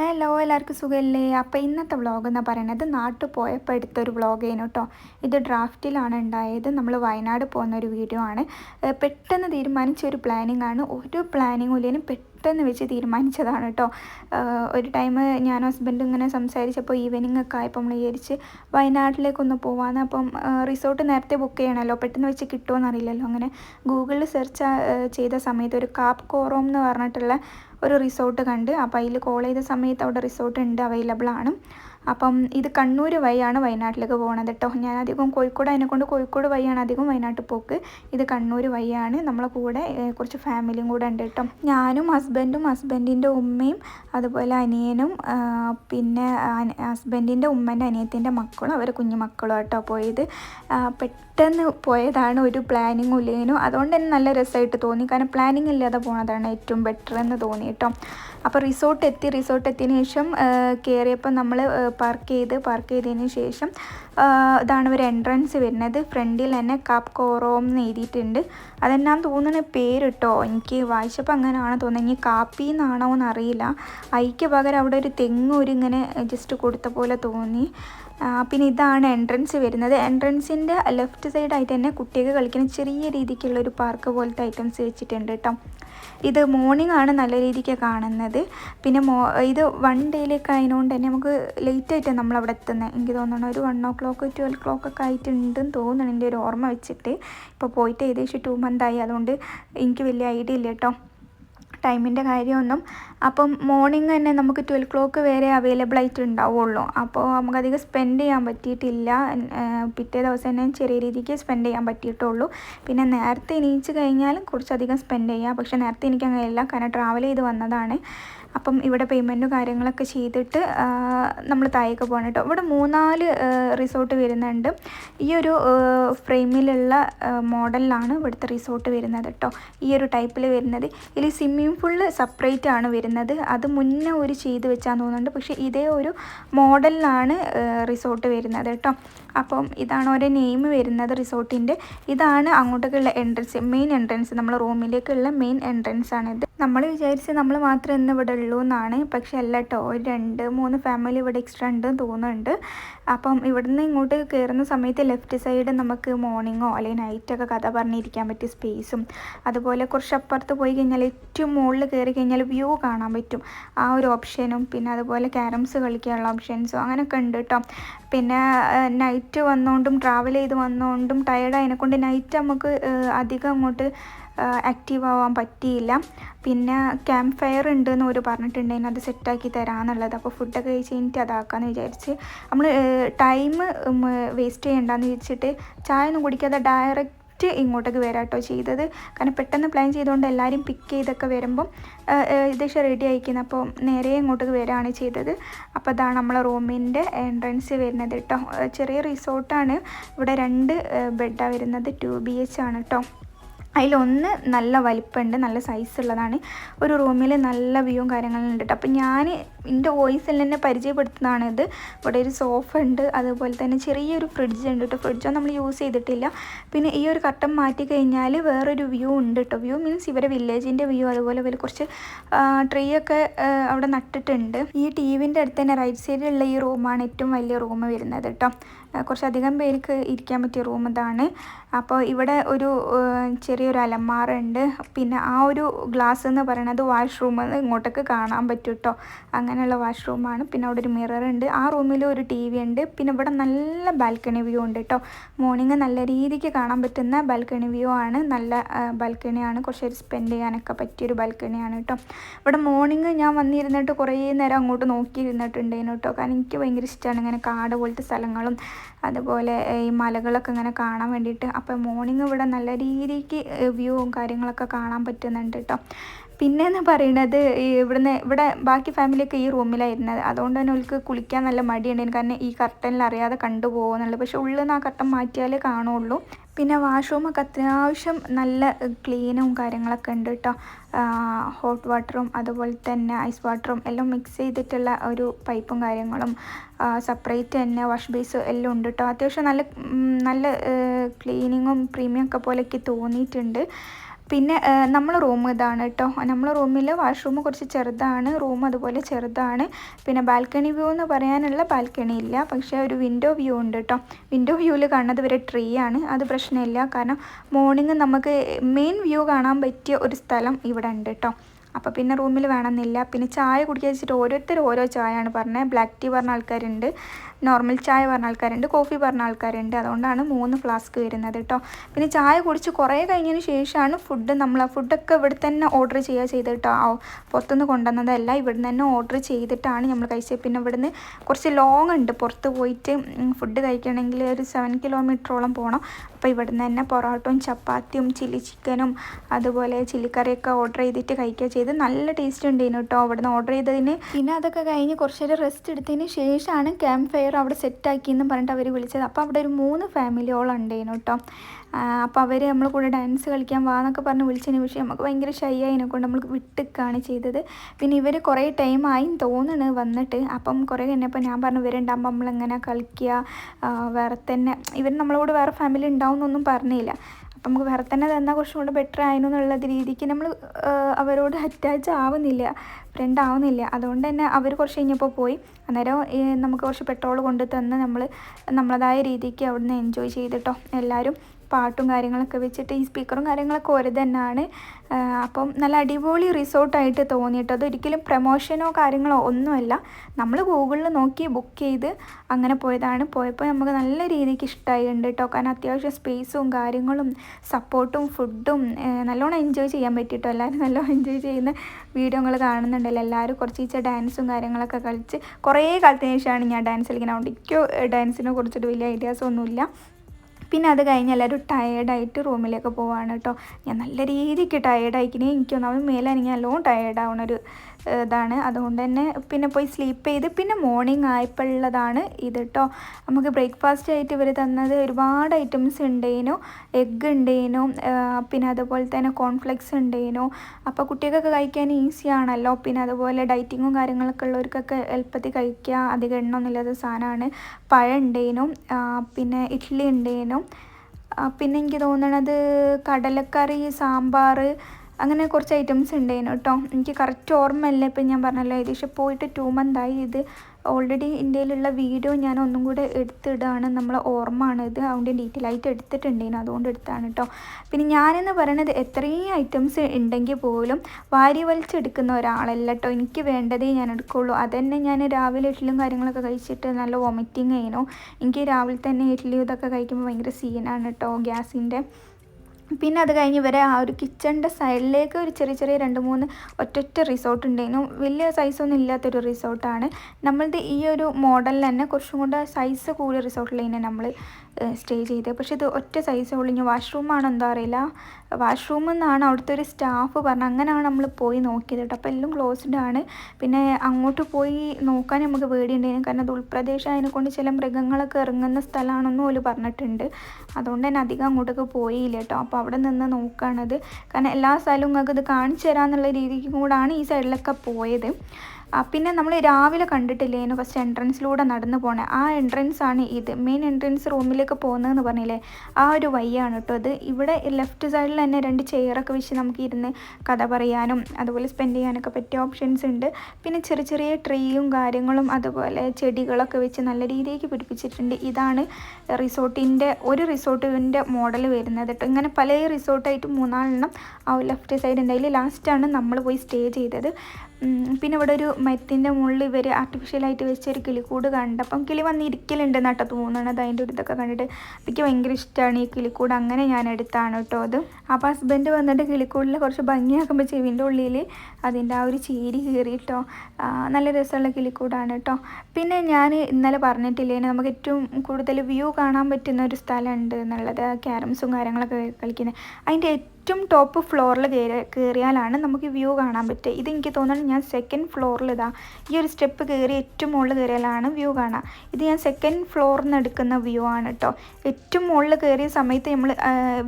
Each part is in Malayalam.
ഹലോ എല്ലാവർക്കും സുഖമല്ലേ അപ്പോൾ ഇന്നത്തെ വ്ളോഗ് എന്ന് പറയുന്നത് നാട്ടിൽ പോയപ്പോൾ എടുത്തൊരു വ്ളോഗ് ചെയ്യുന്നു കേട്ടോ ഇത് ഡ്രാഫ്റ്റിലാണ് ഉണ്ടായത് നമ്മൾ വയനാട് പോകുന്ന ഒരു വീഡിയോ ആണ്. പെട്ടെന്ന് തീരുമാനിച്ച ഒരു പ്ലാനിങ് ആണ്. ഒരു പ്ലാനിങ്ങും ഇല്ലെങ്കിലും വെച്ച് തീരുമാനിച്ചതാണ് കേട്ടോ. ഒരു ടൈം ഞാൻ ഹസ്ബൻഡ് ഇങ്ങനെ സംസാരിച്ചപ്പോൾ ഈവനിങ് ഒക്കെ ആയപ്പോൾ നമ്മൾ വിചാരിച്ച് വയനാട്ടിലേക്കൊന്ന് പോവാന്ന്. അപ്പം റിസോർട്ട് നേരത്തെ ബുക്ക് ചെയ്യണമല്ലോ പെട്ടെന്ന് വെച്ച് കിട്ടുമോ എന്നറിയില്ലല്ലോ അങ്ങനെ ഗൂഗിളിൽ സെർച്ച് ചെയ്ത സമയത്ത് ഒരു കാപ്പ് കോറോം എന്ന് പറഞ്ഞിട്ടുള്ള ഒരു റിസോർട്ട് കണ്ട്. അപ്പോൾ അതിൽ കോൾ ചെയ്ത സമയത്ത് അവിടെ റിസോർട്ട് ഉണ്ട് അവൈലബിൾ ആണ്. അപ്പം ഇത് കണ്ണൂർ വഴിയാണ് വയനാട്ടിലേക്ക് പോകുന്നത് കേട്ടോ ഞാൻ അധികം കോഴിക്കോട് അതിനെക്കൊണ്ട് കോഴിക്കോട് വഴിയാണ് അധികം വയനാട്ടിൽ പോക്ക്. ഇത് കണ്ണൂർ വഴിയാണ്. നമ്മളെ കൂടെ കുറച്ച് ഫാമിലിയും കൂടെ ഉണ്ട് കേട്ടോ ഞാനും ഹസ്ബൻഡും ഹസ്ബൻഡിന്റെ ഉമ്മയും അതുപോലെ അനിയനും പിന്നെ ഹസ്ബൻഡിന്റെ ഉമ്മന്റെ അനിയത്തിന്റെ മക്കളും അവർ കുഞ്ഞു മക്കളും കേട്ടോ പോയത് പെട്ടെന്ന് പോയതാണ് ഒരു പ്ലാനിങ്ങും ഇല്ലേനും അതുകൊണ്ട് തന്നെ നല്ല രസമായിട്ട് തോന്നി. കാരണം പ്ലാനിങ് ഇല്ലാതെ പോകുന്നതാണ് ഏറ്റവും ബെറ്റർ എന്ന് തോന്നി കേട്ടോ. അപ്പോൾ റിസോർട്ട് എത്തി. റിസോർട്ട് എത്തിയതിന് ശേഷം കയറിയപ്പോൾ നമ്മൾ പാർക്ക് ചെയ്ത് പാർക്ക് ചെയ്തതിന് ശേഷം ഇതാണ് ഒരു എൻട്രൻസ് വരുന്നത്. ഫ്രണ്ടിൽ തന്നെ കാപ്പ് കോറോം എന്ന് എഴുതിയിട്ടുണ്ട്. അതെന്നാൽ തോന്നുന്ന പേര് കേട്ടോ. എനിക്ക് വായിച്ചപ്പോൾ അങ്ങനെയാണ് തോന്നുന്നത്. ഇനി കാപ്പി എന്നാണോ എന്നറിയില്ല. ഐക്ക് പകരം അവിടെ ഒരു തെങ്ങ് ഒരു ഇങ്ങനെ ജസ്റ്റ് കൊടുത്ത പോലെ തോന്നി. പിന്നെ ഇതാണ് എൻട്രൻസ് വരുന്നത്. എൻട്രൻസിന്റെ ലെഫ്റ്റ് സൈഡായിട്ട് തന്നെ കുട്ടികൾക്ക് കളിക്കുന്ന ചെറിയ രീതിക്കുള്ള ഒരു പാർക്ക് പോലത്തെ ഐറ്റംസ് വെച്ചിട്ടുണ്ട് കേട്ടോ ഇത് മോർണിംഗ് ആണ് നല്ല രീതിക്ക് കാണുന്നത്. പിന്നെ മോ ഇത് വൺ ഡേയിലേക്ക് ആയതുകൊണ്ട് തന്നെ നമുക്ക് ലേറ്റ് ആയിട്ട് നമ്മൾ അവിടെ എത്തുന്നത് എനിക്ക് തോന്നണം ഒരു one o'clock twelve clock ഒക്കെ ആയിട്ടുണ്ടെന്ന് തോന്നുന്നു. എന്റെ ഒരു ഓർമ്മ വെച്ചിട്ട്. ഇപ്പോൾ പോയിട്ട് ഏകദേശം ടു മന്ത് ആയി. അതുകൊണ്ട് എനിക്ക് വലിയ ഐഡിയ ഇല്ല കേട്ടോ ടൈമിന്റെ കാര്യമൊന്നും. അപ്പം മോർണിംഗ് തന്നെ നമുക്ക് ട്വൽവ് ക്ലോക്ക് വരെ അവൈലബിൾ ആയിട്ട് ഉണ്ടാവുള്ളൂ. അപ്പോൾ നമുക്കധികം സ്പെൻഡ് ചെയ്യാൻ പറ്റിയിട്ടില്ല. പിറ്റേ ദിവസം തന്നെ ചെറിയ രീതിക്ക് സ്പെൻഡ് ചെയ്യാൻ പറ്റിയിട്ടുള്ളൂ. പിന്നെ നേരത്തെ എണീച്ച് കഴിഞ്ഞാലും കുറച്ചധികം സ്പെൻഡ് ചെയ്യാം. പക്ഷേ നേരത്തെ എനിക്ക് അങ്ങനെയല്ല കാരണം ട്രാവൽ ചെയ്ത് വന്നതാണ്. അപ്പം ഇവിടെ പേയ്മെന്റും കാര്യങ്ങളൊക്കെ ചെയ്തിട്ട് നമ്മൾ താഴേക്ക് പോകണം കേട്ടോ. ഇവിടെ മൂന്നാൽ റിസോർട്ട് വരുന്നുണ്ട്. ഈ ഒരു ഫ്രെയിമിലുള്ള മോഡലിലാണ് ഇവിടുത്തെ റിസോർട്ട് വരുന്നത് കേട്ടോ. ഈ ഒരു ടൈപ്പിൽ വരുന്നത്. ഇതിൽ സ്വിമ്മിംഗ് പൂൾ സെപ്പറേറ്റ് ആണ് വരുന്നത്. അത് മുന്നേ ഒരു ചെയ്ത് വെച്ചാൽ തോന്നുന്നുണ്ട്. പക്ഷേ ഇതേ ഒരു മോഡലിലാണ് റിസോർട്ട് വരുന്നത് കേട്ടോ. അപ്പം ഇതാണ് ഒരു നെയിം വരുന്നത് റിസോർട്ടിന്റെ. ഇതാണ് അങ്ങോട്ടേക്കുള്ള എൻട്രൻസ് മെയിൻ എൻട്രൻസ് നമ്മൾ റൂമിലേക്കുള്ള മെയിൻ എൻട്രൻസ് ആണ് ഇത് നമ്മൾ വിചാരിച്ച് നമ്മൾ മാത്രം ഇന്ന് ഇവിടെ ഉള്ളൂ എന്നാണ്. പക്ഷെ അല്ല കേട്ടോ ഒരു രണ്ട് മൂന്ന് ഫാമിലി ഇവിടെ എക്സ്ട്രാ ഉണ്ട് തോന്നുന്നുണ്ട്. അപ്പം ഇവിടുന്ന് ഇങ്ങോട്ട് കയറുന്ന സമയത്ത് ലെഫ്റ്റ് സൈഡ് നമുക്ക് മോർണിംഗോ അല്ലെങ്കിൽ നൈറ്റൊക്കെ കഥ പറഞ്ഞിരിക്കാൻ പറ്റിയ സ്പേസും അതുപോലെ കുറച്ച് അപ്പുറത്ത് പോയി കഴിഞ്ഞാൽ ഏറ്റവും മുകളിൽ കയറി കഴിഞ്ഞാൽ വ്യൂ കാണാൻ പറ്റും. ആ ഒരു ഓപ്ഷനും പിന്നെ അതുപോലെ ക്യാരംസ് കളിക്കാനുള്ള ഓപ്ഷൻസും അങ്ങനെയൊക്കെ ഉണ്ട് കേട്ടോ പിന്നെ നൈറ്റ് വന്നുകൊണ്ടും ട്രാവൽ ചെയ്ത് വന്നുകൊണ്ടും ടയർഡായതിനെ കൊണ്ട് നൈറ്റ് നമുക്ക് അധികം അങ്ങോട്ട് ആക്റ്റീവ് ആവാൻ പറ്റിയില്ല. പിന്നെ ക്യാമ്പ് ഫയർ ഉണ്ട് എന്ന് ഒരു പറഞ്ഞിട്ടുണ്ടായിരുന്നു. അത് സെറ്റാക്കി തരാമെന്നുള്ളത് അപ്പോൾ ഫുഡൊക്കെ കഴിച്ച് കഴിഞ്ഞിട്ട് അതാക്കാമെന്ന് വിചാരിച്ച്. നമ്മൾ ടൈം വേസ്റ്റ് ചെയ്യണ്ടെന്ന് വെച്ചിട്ട് ചായ ഒന്നും കുടിക്കാതെ ഡയറക്റ്റ് ഇങ്ങോട്ടേക്ക് വരാം കേട്ടോ ചെയ്തത്. കാരണം പെട്ടെന്ന് പ്ലാൻ ചെയ്തുകൊണ്ട് എല്ലാവരും പിക്ക് ചെയ്തൊക്കെ വരുമ്പം ഏകദേശം റെഡി ആയിരിക്കുന്നത് അപ്പോൾ നേരെ ഇങ്ങോട്ടേക്ക് വരികയാണ് ചെയ്തത്. അപ്പോൾ അതാണ് നമ്മളെ റൂമിന്റെ എൻട്രൻസ് വരുന്നത് കേട്ടോ. ചെറിയ റിസോർട്ടാണ് ഇവിടെ രണ്ട് ബെഡാണ് വരുന്നത്. ടു ബി എച്ച് ആണ് കേട്ടോ. അതിലൊന്ന് നല്ല വലിപ്പമുണ്ട് നല്ല സൈസ് ഉള്ളതാണ്. ഒരു റൂമിൽ നല്ല വ്യൂവും കാര്യങ്ങളും ഉണ്ട് അപ്പം ഞാൻ എന്റെ വോയിസിൽ തന്നെ ഇത്. ഇവിടെ ഒരു സോഫ ഉണ്ട് അതുപോലെ തന്നെ ചെറിയൊരു ഫ്രിഡ്ജ് ഉണ്ട് കേട്ടോ ഫ്രിഡ്ജോ നമ്മൾ യൂസ് ചെയ്തിട്ടില്ല. പിന്നെ ഈ ഒരു കട്ടം മാറ്റി കഴിഞ്ഞാൽ വേറൊരു വ്യൂ ഉണ്ട് കേട്ടോ വ്യൂ മീൻസ് ഇവരെ വില്ലേജിന്റെ വ്യൂ അതുപോലെ ഇവർ കുറച്ച് ട്രീ ഒക്കെ അവിടെ നട്ടിട്ടുണ്ട്. ഈ ടി വിന്റെ അടുത്ത് തന്നെ റൈറ്റ് സൈഡിലുള്ള ഈ റൂമാണ് ഏറ്റവും വലിയ റൂം വരുന്നത് കേട്ടോ കുറച്ചധികം പേർക്ക് ഇരിക്കാൻ പറ്റിയ റൂം ഇതാണ്. അപ്പോൾ ഇവിടെ ഒരു ചെറിയൊരു അലമാറുണ്ട് പിന്നെ ആ ഒരു ഗ്ലാസ് എന്ന് പറയുന്നത് വാഷ്റൂം ഇങ്ങോട്ടേക്ക് കാണാൻ പറ്റും കേട്ടോ അങ്ങനെയുള്ള വാഷ്റൂമാണ് പിന്നെ അവിടെ ഒരു മിറർ ഉണ്ട്. ആ റൂമിൽ ഒരു ടി വി ഉണ്ട്. പിന്നെ ഇവിടെ നല്ല ബാൽക്കണി വ്യൂ ഉണ്ട് കേട്ടോ മോർണിംഗ് നല്ല രീതിക്ക് കാണാൻ പറ്റുന്ന ബാൽക്കണി വ്യൂ ആണ്. നല്ല ബാൽക്കണിയാണ് കുറച്ച് നേരം സ്പെൻഡ് ചെയ്യാനൊക്കെ പറ്റിയൊരു ബാൽക്കണിയാണ് കേട്ടോ ഇവിടെ മോർണിംഗ് ഞാൻ വന്നിരുന്നിട്ട് കുറേ നേരം അങ്ങോട്ട് നോക്കിയിരുന്നിട്ടുണ്ടായിരുന്നു കേട്ടോ കാരണം എനിക്ക് ഭയങ്കര ഇഷ്ടമാണ് ഇങ്ങനെ കാട് പോലത്തെ സ്ഥലങ്ങളും അതുപോലെ ഈ മലകളൊക്കെ ഇങ്ങനെ കാണാൻ വേണ്ടിയിട്ട്. അപ്പോൾ മോർണിംഗ് ഇവിടെ നല്ല രീതിക്ക് വ്യൂവും കാര്യങ്ങളൊക്കെ കാണാൻ പറ്റുന്നുണ്ട് കേട്ടോ പിന്നെ എന്ന് പറയുന്നത് ഇവിടുന്ന് ഇവിടെ ബാക്കി ഫാമിലിയൊക്കെ ഈ റൂമിലായിരുന്നത്. അതുകൊണ്ട് തന്നെ അവർക്ക് കുളിക്കാൻ നല്ല മടിയുണ്ടായിരുന്നു. കാരണം ഈ കർട്ടനിൽ അറിയാതെ കണ്ടു എന്നുള്ളത് പക്ഷെ ഉള്ളിൽ നിന്ന് ആ കർട്ടൻ മാറ്റിയാലേ കാണുള്ളൂ. പിന്നെ വാഷ്റൂമൊക്കെ അത്യാവശ്യം നല്ല ക്ലീനും കാര്യങ്ങളൊക്കെ ഉണ്ട് കേട്ടോ ഹോട്ട് വാട്ടറും അതുപോലെ തന്നെ ഐസ് വാട്ടറും എല്ലാം മിക്സ് ചെയ്തിട്ടുള്ള ഒരു പൈപ്പും കാര്യങ്ങളും സെപ്പറേറ്റ് തന്നെ വാഷ് ബേസ് എല്ലാം ഉണ്ട് കേട്ടോ അത്യാവശ്യം നല്ല നല്ല ക്ലീനിങ്ങും പ്രീമിയം ഒക്കെ പോലെയൊക്കെ തോന്നിയിട്ടുണ്ട്. പിന്നെ നമ്മൾ റൂം ഇതാണ് കേട്ടോ നമ്മൾ റൂമിൽ വാഷ്റൂം കുറച്ച് ചെറുതാണ് റൂം അതുപോലെ ചെറുതാണ്. പിന്നെ ബാൽക്കണി വ്യൂ എന്ന് പറയാനുള്ള ബാൽക്കണി ഇല്ല. പക്ഷേ ഒരു വിൻഡോ വ്യൂ ഉണ്ട് കേട്ടോ വിൻഡോ വ്യൂവിൽ കാണുന്നത് വരെ ട്രീ ആണ്. അത് പ്രശ്നമില്ല. കാരണം മോർണിംഗ് നമുക്ക് മെയിൻ വ്യൂ കാണാൻ പറ്റിയ ഒരു സ്ഥലം ഇവിടെ ഉണ്ട് കേട്ടോ അപ്പോൾ പിന്നെ റൂമിൽ വേണമെന്നില്ല. പിന്നെ ചായ കുടിക്കാൻ വെച്ചിട്ട് ഓരോരുത്തർ ഓരോ ചായയാണ് പറഞ്ഞത്. ബ്ലാക്ക് ടീ പറഞ്ഞ ആൾക്കാരുണ്ട്. നോർമൽ ചായ പറഞ്ഞ ആൾക്കാരുണ്ട് കോഫി പറഞ്ഞ ആൾക്കാരുണ്ട്. അതുകൊണ്ടാണ് മൂന്ന് ഫ്ലാസ്ക് വരുന്നത് കേട്ടോ പിന്നെ ചായ കുടിച്ച് കുറേ കഴിഞ്ഞതിന് ശേഷമാണ് ഫുഡ് നമ്മൾ ആ ഫുഡൊക്കെ ഇവിടെ തന്നെ ഓർഡർ ചെയ്യുക ചെയ്ത് കേട്ടോ പുറത്തുനിന്ന് കൊണ്ടുവന്നതല്ല ഇവിടെ തന്നെ ഓർഡർ ചെയ്തിട്ടാണ് നമ്മൾ കഴിച്ചത്. പിന്നെ ഇവിടുന്ന് കുറച്ച് ലോങ് ഉണ്ട്. പുറത്ത് പോയിട്ട് ഫുഡ് കഴിക്കണമെങ്കിൽ ഒരു സെവൻ കിലോമീറ്ററോളം പോകണം അപ്പോൾ ഇവിടുന്ന് തന്നെ പൊറോട്ടയും ചപ്പാത്തിയും ചില്ലി ചിക്കനും അതുപോലെ ചില്ലിക്കറിയൊക്കെ ഓർഡർ ചെയ്തിട്ട് കഴിക്കുക ചെയ്ത്. നല്ല ടേസ്റ്റ് ഉണ്ടായിരുന്നു കേട്ടോ അവിടുന്ന് ഓർഡർ ചെയ്തതിന്. പിന്നെ അതൊക്കെ കഴിഞ്ഞ് കുറച്ച് നേരം റെസ്റ്റ് എടുത്തതിന് ശേഷമാണ് ക്യാമ്പ് ഫയർ അവിടെ സെറ്റാക്കിയെന്ന് പറഞ്ഞിട്ട് അവർ വിളിച്ചത്. അപ്പോൾ അവിടെ ഒരു മൂന്ന് ഫാമിലിയോളം ഉണ്ടായിരുന്നു കേട്ടോ അപ്പോൾ അവർ നമ്മൾ കൂടെ ഡാൻസ് കളിക്കാൻ വാ എന്നൊക്കെ പറഞ്ഞ് വിളിച്ചതിന് പക്ഷേ നമുക്ക് ഭയങ്കര ഷൈ കൊണ്ട് നമ്മൾ വിട്ടിക്കാണ് ചെയ്തത്. പിന്നെ ഇവർ കുറേ ടൈമായി തോന്നണ് വന്നിട്ട്. അപ്പം കുറേ കഴിഞ്ഞപ്പോൾ ഞാൻ പറഞ്ഞു ഇവരുണ്ടാകുമ്പോൾ നമ്മളെങ്ങനെ കളിക്കുക വേറെ തന്നെ ഇവർ നമ്മളോട് വേറെ ഫാമിലി ഉണ്ടാവുമെന്നൊന്നും പറഞ്ഞില്ല. അപ്പം നമുക്ക് വേറെ തന്നെ തന്നാൽ കുറച്ചും കൂടെ ബെറ്റർ ആയിരുന്നു എന്നുള്ള രീതിക്ക് നമ്മൾ അവരോട് അറ്റാച്ച് ആവുന്നില്ല. ഫ്രണ്ട് ആവുന്നില്ല. അതുകൊണ്ട് തന്നെ അവർ കുറച്ച് കഴിഞ്ഞപ്പോൾ പോയി. അന്നേരം നമുക്ക് കുറച്ച് പെട്രോൾ കൊണ്ട് തന്ന് നമ്മൾ നമ്മളതായ രീതിക്ക് അവിടുന്ന് എൻജോയ് ചെയ്തിട്ടോ എല്ലാവരും പാട്ടും കാര്യങ്ങളൊക്കെ വെച്ചിട്ട് ഈ സ്പീക്കറും കാര്യങ്ങളൊക്കെ ഒരു തന്നെയാണ്. അപ്പം നല്ല അടിപൊളി റിസോർട്ടായിട്ട് തോന്നിയിട്ട് അതൊരിക്കലും പ്രമോഷനോ കാര്യങ്ങളോ ഒന്നുമല്ല. നമ്മൾ ഗൂഗിളിൽ നോക്കി ബുക്ക് ചെയ്ത് അങ്ങനെ പോയതാണ്. പോയപ്പോൾ നമുക്ക് നല്ല രീതിക്ക് ഇഷ്ടമായിട്ടുണ്ട് കേട്ടോ. കാരണം അത്യാവശ്യം സ്പേസും കാര്യങ്ങളും സപ്പോർട്ടും ഫുഡും നല്ലോണം എൻജോയ് ചെയ്യാൻ പറ്റിയിട്ടോ. എല്ലാവരും നല്ലോണം എൻജോയ് ചെയ്യുന്ന വീഡിയോകൾ കാണുന്നുണ്ടല്ലോ. എല്ലാവരും കുറച്ച് ഈച്ച ഡാൻസും കാര്യങ്ങളൊക്കെ കളിച്ച് കുറേ കാലത്തിന് ശേഷമാണ് ഞാൻ ഡാൻസ് കളിക്കുന്നത്. അതുകൊണ്ട് എനിക്ക് ഡാൻസിനെ കുറിച്ചിട്ട് വലിയ ഐഡിയാസ് ഒന്നുമില്ല. പിന്നെ അത് കഴിഞ്ഞ് എല്ലാവരും ടയേർഡായിട്ട് റൂമിലേക്ക് പോവാണ് കേട്ടോ. ഞാൻ നല്ല രീതിക്ക് ടയേർഡായിക്കിനെ എനിക്കൊന്നാമത് മേലനങ്ങി നല്ലോണം ടയേർഡാവണ ഒരു ഇതാണ്. അതുകൊണ്ട് തന്നെ പിന്നെ പോയി സ്ലീപ്പ് ചെയ്ത് പിന്നെ മോർണിംഗ് ആയപ്പോഴുള്ളതാണ് ഇത് കേട്ടോ നമുക്ക് ബ്രേക്ക്ഫാസ്റ്റ് ആയിട്ട് ഇവർ തന്നത് ഒരുപാട് ഐറ്റംസ് ഉണ്ടേനു എഗ്ഗ് ഉണ്ടേനു പിന്നെ അതുപോലെ തന്നെ കോൺഫ്ലെക്സ് ഉണ്ടേനു അപ്പോൾ കുട്ടികൾക്കൊക്കെ കഴിക്കാൻ ഈസി ആണല്ലോ. പിന്നെ അതുപോലെ ഡയറ്റിങ്ങും കാര്യങ്ങളൊക്കെ ഉള്ളവർക്കൊക്കെ എളുപ്പത്തിൽ കഴിക്കുക. അധികം എണ്ണമൊന്നുമില്ലാത്ത സാധനമാണ്. പഴം ഉണ്ടേനു പിന്നെ ഇഡ്ഡലി ഉണ്ടേനു പിന്നെ എനിക്ക് തോന്നണത് കടലക്കറി സാമ്പാർ അങ്ങനെ കുറച്ച് ഐറ്റംസ് ഉണ്ടായിരുന്നു കേട്ടോ എനിക്ക് കറക്റ്റ് ഓർമ്മയില്ല. ഇപ്പം ഞാൻ പറഞ്ഞല്ലോ ഏകദേശം പോയിട്ട് ടു മന്തായി ഇത് ഓൾറെഡി ഇന്ത്യയിലുള്ള വീഡിയോ ഞാൻ ഒന്നും കൂടെ എടുത്തിടുകയാണ് നമ്മളെ ഓർമ്മ ആണ് ഇത്. അതുകൊണ്ട് ഡീറ്റെയിൽ ആയിട്ട് എടുത്തിട്ടുണ്ടായിരുന്നു അതുകൊണ്ട് എടുത്താണ് കേട്ടോ പിന്നെ ഞാനെന്ന് പറയുന്നത് എത്രയും ഐറ്റംസ് ഉണ്ടെങ്കിൽ പോലും വാരി വലിച്ചെടുക്കുന്ന ഒരാളല്ല കേട്ടോ എനിക്ക് വേണ്ടതേ ഞാൻ എടുക്കുള്ളൂ. അതന്നെ ഞാൻ രാവിലെ ഇഡ്ഡലിയും കാര്യങ്ങളൊക്കെ കഴിച്ചിട്ട് നല്ല വോമിറ്റിങ് ചെയ്യുന്നു എനിക്ക് രാവിലെ തന്നെ ഇഡ്ഡലി ഇതൊക്കെ കഴിക്കുമ്പോൾ ഭയങ്കര സീനാണ് കേട്ടോ ഗ്യാസിന്റെ പിന്നെ അത് കഴിഞ്ഞ് ഇവരെ ആ ഒരു കിച്ചണിന്റെ സൈഡിലേക്ക് ഒരു ചെറിയ ചെറിയ രണ്ട് മൂന്ന് ഒറ്റൊറ്റ റിസോർട്ട് ഉണ്ടായിരുന്നു. വലിയ സൈസൊന്നും ഇല്ലാത്തൊരു റിസോർട്ടാണ് നമ്മളുടെ ഈ ഒരു മോഡലിൽ തന്നെ കുറച്ചും കൂടെ സൈസ് കൂടിയ റിസോർട്ടിൽ തന്നെ നമ്മൾ സ്റ്റേ ചെയ്തത് പക്ഷേ ഇത് ഒറ്റ സൈസേ ഉള്ളൂ. ഇനി വാഷ്റൂമാണോ എന്താ അറിയില്ല. വാഷ്റൂം എന്നാണ് അവിടുത്തെ ഒരു സ്റ്റാഫ് പറഞ്ഞത്. അങ്ങനെയാണ് നമ്മൾ പോയി നോക്കിയത് കേട്ടോ. അപ്പോൾ എല്ലാം ക്ലോസ്ഡ് ആണ്. പിന്നെ അങ്ങോട്ട് പോയി നോക്കാൻ നമുക്ക് പേടിയുണ്ടായിരുന്നു. കാരണം അത് ഉൾപ്രദേശം അതിനെക്കൊണ്ട് ചില മൃഗങ്ങളൊക്കെ ഇറങ്ങുന്ന സ്ഥലമാണെന്നും അവർ പറഞ്ഞിട്ടുണ്ട്. അതുകൊണ്ട് തന്നെ അധികം അങ്ങോട്ടൊക്കെ പോയില്ല കേട്ടോ. അപ്പോൾ അവിടെ നിന്ന് നോക്കുകയാണത് കാരണം എല്ലാ സ്ഥലവും നിങ്ങൾക്ക് ഇത് കാണിച്ചു തരാമെന്നുള്ള രീതിക്കും കൂടാണ് ഈ സൈഡിലൊക്കെ പോയത്. പിന്നെ നമ്മൾ രാവിലെ കണ്ടിട്ടില്ലേനു ഫസ്റ്റ് എൻട്രൻസിലൂടെ നടന്നു പോണേ. ആ എൻട്രൻസ് ആണ് ഇത്. മെയിൻ എൻട്രൻസ് റൂമിലേക്ക് പോകുന്നതെന്ന് പറഞ്ഞില്ലേ ആ ഒരു വയ്യാണ് കേട്ടോ അത് ഇവിടെ ലെഫ്റ്റ് സൈഡിൽ തന്നെ രണ്ട് ചെയറൊക്കെ വെച്ച് നമുക്ക് ഇരുന്ന് കഥ പറയാനും അതുപോലെ സ്പെൻഡ് ചെയ്യാനൊക്കെ പറ്റിയ ഓപ്ഷൻസ് ഉണ്ട്. പിന്നെ ചെറിയ ചെറിയ ട്രീയും കാര്യങ്ങളും അതുപോലെ ചെടികളൊക്കെ വെച്ച് നല്ല രീതിയിലേക്ക് പിടിപ്പിച്ചിട്ടുണ്ട്. ഇതാണ് റിസോർട്ടിന്റെ ഒരു റിസോർട്ടിന്റെ മോഡൽ വരുന്നത് കേട്ടോ ഇങ്ങനെ പല റിസോർട്ടായിട്ട് മൂന്നാലെണ്ണം ആ ലെഫ്റ്റ് സൈഡ് അതിൽ ലാസ്റ്റാണ് നമ്മൾ പോയി സ്റ്റേ ചെയ്തത്. പിന്നെ ഇവിടെ ഒരു മരത്തിന്റെ മുകളിൽ ഇവർ ആർട്ടിഫിഷ്യലായിട്ട് വെച്ചൊരു കിളിക്കൂട് കണ്ടപ്പം കിളി വന്നിരിക്കലുണ്ട് നട്ടോ തോന്നണത്. അതിന്റെ ഒരു ഇതൊക്കെ കണ്ടിട്ട് എനിക്ക് ഭയങ്കര ഇഷ്ടമാണ് ഈ കിളിക്കൂട്. അങ്ങനെ ഞാൻ എടുത്താണ് കേട്ടോ അത്. അപ്പോൾ ഹസ്ബൻഡ് വന്നിട്ട് കിളിക്കൂടിൽ കുറച്ച് ഭംഗിയാക്കുമ്പോൾ ചെവിന്റെ ഉള്ളിൽ അതിന്റെ ആ ഒരു ചേരി കീറിയിട്ടോ നല്ല രസമുള്ള കിളിക്കൂടാണ് കേട്ടോ പിന്നെ ഞാൻ ഇന്നലെ പറഞ്ഞിട്ടില്ലേ നമുക്ക് ഏറ്റവും കൂടുതൽ വ്യൂ കാണാൻ പറ്റുന്ന ഒരു സ്ഥലമുണ്ട് എന്നുള്ളത് ക്യാരംസും കാര്യങ്ങളൊക്കെ കളിക്കുന്നത്. അതിന്റെ ഏറ്റവും ടോപ്പ് ഫ്ലോറിൽ കയറി കയറിയാലാണ് നമുക്ക് വ്യൂ കാണാൻ പറ്റുക. ഇത് എനിക്ക് ഞാൻ സെക്കൻഡ് ഫ്ലോറിൽ ഇതാ ഈ ഒരു സ്റ്റെപ്പ് കയറി ഏറ്റവും മുകളിൽ കയറിയാലാണ് വ്യൂ കാണാം. ഇത് ഞാൻ സെക്കൻഡ് ഫ്ലോറിൽ നിന്ന് എടുക്കുന്ന വ്യൂ ആണ് കേട്ടോ ഏറ്റവും മുകളിൽ കയറിയ സമയത്ത് നമ്മൾ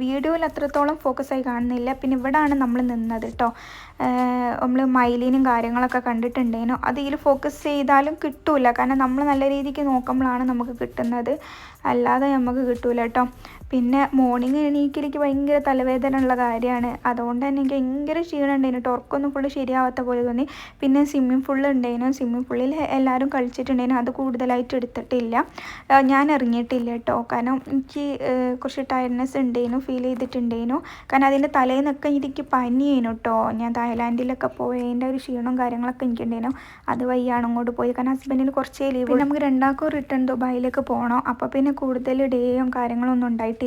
വീഡിയോയിൽ അത്രത്തോളം ഫോക്കസ് ആയി കാണുന്നില്ല. പിന്നെ ഇവിടെയാണ് നമ്മൾ നിന്നത് കേട്ടോ നമ്മൾ മൈലിനും കാര്യങ്ങളൊക്കെ കണ്ടിട്ടുണ്ടേനോ. അത് ഇതിൽ ഫോക്കസ് ചെയ്താലും കിട്ടൂല. കാരണം നമ്മൾ നല്ല രീതിക്ക് നോക്കുമ്പോഴാണ് നമുക്ക് കിട്ടുന്നത്. അല്ലാതെ നമുക്ക് കിട്ടൂല കേട്ടോ പിന്നെ മോർണിംഗ് എണീക്കലേക്ക് ഭയങ്കര തലവേദന ഉള്ള കാര്യമാണ്. അതുകൊണ്ട് തന്നെ എനിക്ക് ഭയങ്കര ക്ഷീണം ഉണ്ടായിരുന്നു. ടോർക്കൊന്നും ഫുള്ള് ശരിയാവാത്ത പോലെ തോന്നി. പിന്നെ സ്വിമ്മിങ് ഫുള്ള് ഉണ്ടായിരുന്നു. സ്വിമ്മിങ് പൂളിൽ എല്ലാവരും കളിച്ചിട്ടുണ്ടായിരുന്നു. അത് കൂടുതലായിട്ട് എടുത്തിട്ടില്ല. ഞാൻ ഇറങ്ങിയിട്ടില്ല കേട്ടോ. കാരണം എനിക്ക് കുറച്ച് ടയർനെസ് ഉണ്ടായിരുന്നു. ഫീൽ ചെയ്തിട്ടുണ്ടായിരുന്നു. കാരണം അതിന്റെ തലേന്നൊക്കെ എനിക്ക് പനിയായിരുന്നു കേട്ടോ. ഞാൻ തായ്ലാൻഡിലൊക്കെ പോയതിന്റെ ഒരു ക്ഷീണവും കാര്യങ്ങളൊക്കെ എനിക്കുണ്ടായിരുന്നു. അത് വയ്യാണ് അങ്ങോട്ട് പോയി കാരണം ഹസ്ബൻഡിന് കുറച്ചേ ലീവ് നമുക്ക് രണ്ടാൾക്കും റിട്ടേൺ ദുബായിലേക്ക് പോകണം. അപ്പോൾ പിന്നെ കൂടുതൽ ഡേയും കാര്യങ്ങളൊന്നും ഉണ്ടായിട്ടില്ല.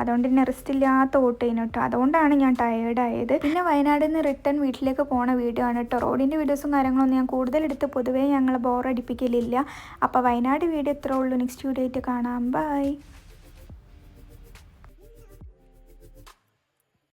അതുകൊണ്ട് തന്നെ റെസ്റ്റ് ഇല്ലാത്ത ഓട്ടേനു കേട്ടോ. അതുകൊണ്ടാണ് ഞാൻ ടയേർഡായത് പിന്നെ വയനാട്ടിൽ നിന്ന് റിട്ടേൺ വീട്ടിലേക്ക് പോണ വീഡിയോ ആണ് കേട്ടോ. റോഡിന്റെ വീഡിയോസും കാര്യങ്ങളൊന്നും ഞാൻ കൂടുതൽ എടുത്ത് പൊതുവേ ഞങ്ങൾ ബോറടിപ്പിക്കലില്ല അപ്പോൾ വയനാട് വീഡിയോ ഇത്രേ ഉള്ളൂ. നെക്സ്റ്റ് വീഡിയോ ആയിട്ട് കാണാം. ബൈ